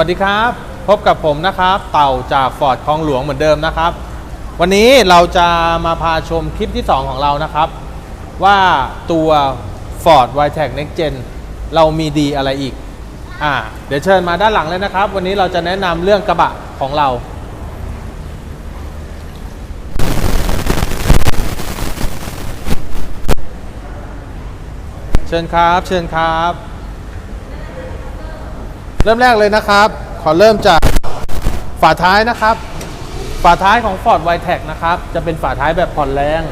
วัสดีครับ พบกับผมนะครับ เต่าจากฟอร์ดคลองหลวงเหมือนเดิมนะครับ วันนี้เราจะมาพาชมคลิปที่ 2 ของเรานะครับ ว่าตัว Ford w i t e c Next Gen เรามีดีอะไรอีกอ่าเดี๋ยวเชิญมาด้านหลังเลยนะครับ วันนี้เราจะแนะนำเรื่องกระบะของเราเชิญครับ เชิญครับ ริ่มแรกเลยนะครับ ขอเริ่มจากฝาท้ายนะครับ ฝาท้ายของ Ford w i t e c นะครับ จะเป็นฝาท้ายแบบผ่อนแรง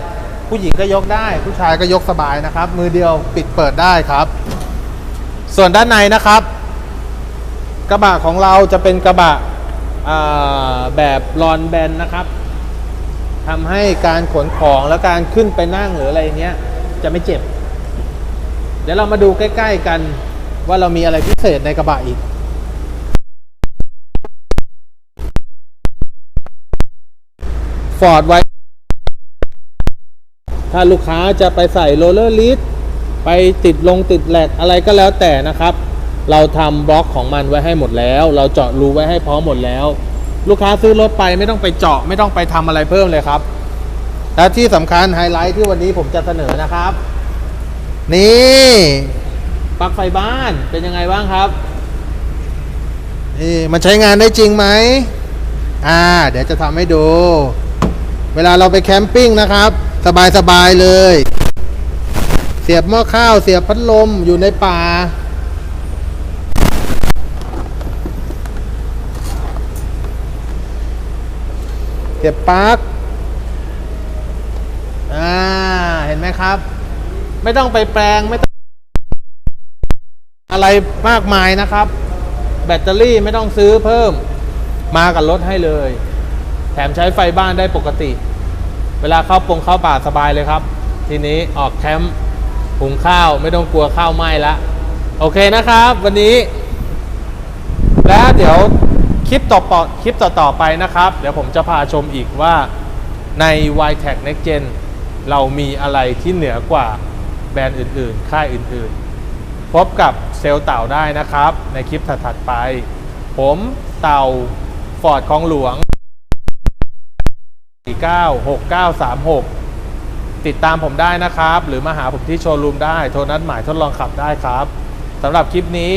ผู้หญิงก็ยกได้ ผู้ชายก็ยกสบายนะครับ มือเดียวปิดเปิดได้ครับ ส่วนด้านในนะครับ กระบะของเราจะเป็นกระบะแบบลอนแบนนะครับทำให้การขนของและการขึ้นไปนั่งหรืออะไรเงี้ย จะไม่เจ็บ เดี๋ยวเรามาดูใกล้ ๆ กันว่าเรามีอะไรพิเศษในกระบะอีก ฟอร์ดไว้ ถ้าลูกค้าจะไปใส่โรลเลอร์ลิสไปติดลงติดแหลกอะไรก็แล้วแต่นะครับ เราทำบล็อกของมันไว้ให้หมดแล้ว เราเจาะรูไว้ให้พร้อมหมดแล้ว ลูกค้าซื้อรถไปไม่ต้องไปเจาะไม่ต้องไปทำอะไรเพิ่มเลยครับ และที่สำคัญไฮไลท์ที่วันนี้ผมจะเสนอนะครับ นี่ปลั๊กไฟบ้านเป็นยังไงบ้างครับนี่มันใช้งานได้จริงไหมอ่า เดี๋ยวจะทำให้ดู เวลาเราไปแคมปิ้งนะครับ สบายๆเลย เสียบหม้อข้าว เสียบพัดลมอยู่ในป่า เสียบปลั๊กอ่า เห็นไหมครับ ไม่ต้องไปแปลงไม่ต้องอะไรมากมายนะครับ แบตเตอรี่ไม่ต้องซื้อเพิ่ม มากับรถให้เลย แถมใช้ไฟบ้านได้ปกติ เวลาเข้าปงเข้าป่าสบายเลยครับ ทีนี้ออกแคมป์หุงข้าวไม่ต้องกลัวข้าวไหม้ละ โอเคนะครับ วันนี้ แล้วเดี๋ยวคลิปต่อปอคลิปต่อๆไปนะครับ เดี๋ยวผมจะพาชมอีกว่าใน y t e c Next Gen เรามีอะไรที่เหนือกว่าแบรนด์อื่นๆ ค่ายอื่นๆ พบกับเซลล์เต่าได้นะครับ ในคลิปถัดๆไป ผมเต่าฟอร์ดคลองหลวง 496936 ติดตามผมได้นะครับ หรือมาหาผมที่โชว์รูมได้ โทรนัดหมายทดลองขับได้ครับสำหรับคลิปนี้